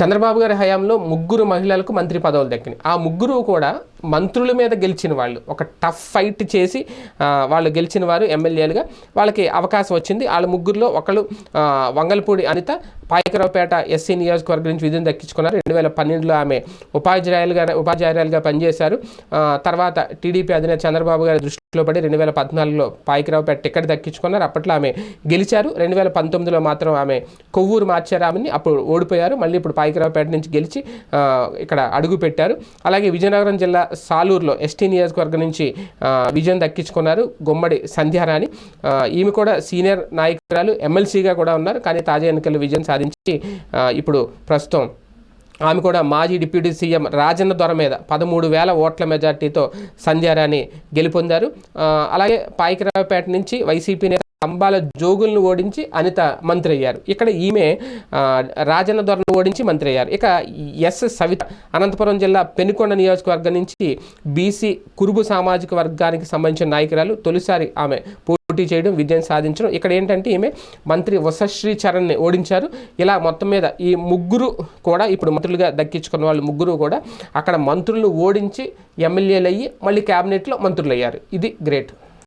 చంద్రబాబు గారి హయాంలో ముగ్గురు మహిళలకు మంత్రి పదవులు దక్కినాయి. ఆ ముగ్గురు కూడా మంత్రుల మీద గెలిచిన వాళ్ళు ఒక టఫ్ ఫైట్ చేసి వాళ్ళు గెలిచిన వారు ఎమ్మెల్యేలుగా వాళ్ళకి అవకాశం వచ్చింది. వాళ్ళ ముగ్గురులో ఒకళ్ళు వంగలపూడి వంగల్పూడి అనిత పాయకరావుపేట ఎస్సీ నియోజకవర్గం నుంచి విధులు దక్కించుకున్నారు. రెండు వేల పన్నెండులో ఆమె ఉపాధ్యాయులుగా ఉపాధ్యాయురాలుగా పనిచేశారు. తర్వాత టీడీపీ అధినేత చంద్రబాబు గారి దృష్టిలో పడి రెండు వేల పద్నాలుగులో పాయకరావుపేట టికెట్ దక్కించుకున్నారు. అప్పట్లో ఆమె గెలిచారు. రెండు వేల పంతొమ్మిదిలో మాత్రం ఆమె కొవ్వూరు మార్చారు ఆమెని అప్పుడు ఓడిపోయారు. మళ్ళీ ఇప్పుడు పాయకరావుపేట నుంచి గెలిచి ఇక్కడ అడుగు పెట్టారు అలాగే విజయనగరం జిల్లా సాలూరులో ఎస్టీ నియోజకవర్గం నుంచి విజయం దక్కించుకున్నారు గుమ్మడి సంధ్యారాణి. ఈమె కూడా సీనియర్ నాయకురాలు ఎమ్మెల్సీగా కూడా ఉన్నారు. కానీ తాజా ఎన్నికల్లో విజయం సాధించి ఇప్పుడు ప్రస్తుతం ఆమె కూడా మాజీ డిప్యూటీ సీఎం రాజన్న దొర మీద పదమూడు వేల ఓట్ల మెజార్టీతో సంధ్యారాణి గెలుపొందారు. అలాగే పాయకరావుపేట నుంచి వైసీపీ నేత అంబాల జోగులను ఓడించి అనిత మంత్రి అయ్యారు ఇక్కడ ఈమె రాజన్న దొరను ఓడించి మంత్రి అయ్యారు ఇక ఎస్ సవిత అనంతపురం జిల్లా పెనుకొండ నియోజకవర్గం నుంచి బీసీ కురుబు సామాజిక వర్గానికి సంబంధించిన నాయకురాలు తొలిసారి ఆమె పోటీ చేయడం విజయం సాధించడం. ఇక్కడ ఏంటంటే ఈమె మంత్రి వసశ్రీ చరణ్ని ఓడించారు. ఇలా మొత్తం మీద ఈ ముగ్గురు కూడా ఇప్పుడు మంత్రులుగా దక్కించుకున్న వాళ్ళు ముగ్గురు కూడా అక్కడ మంత్రులను ఓడించి ఎమ్మెల్యేలు అయ్యి మళ్ళీ క్యాబినెట్లో మంత్రులు అయ్యారు ఇది గ్రేట్.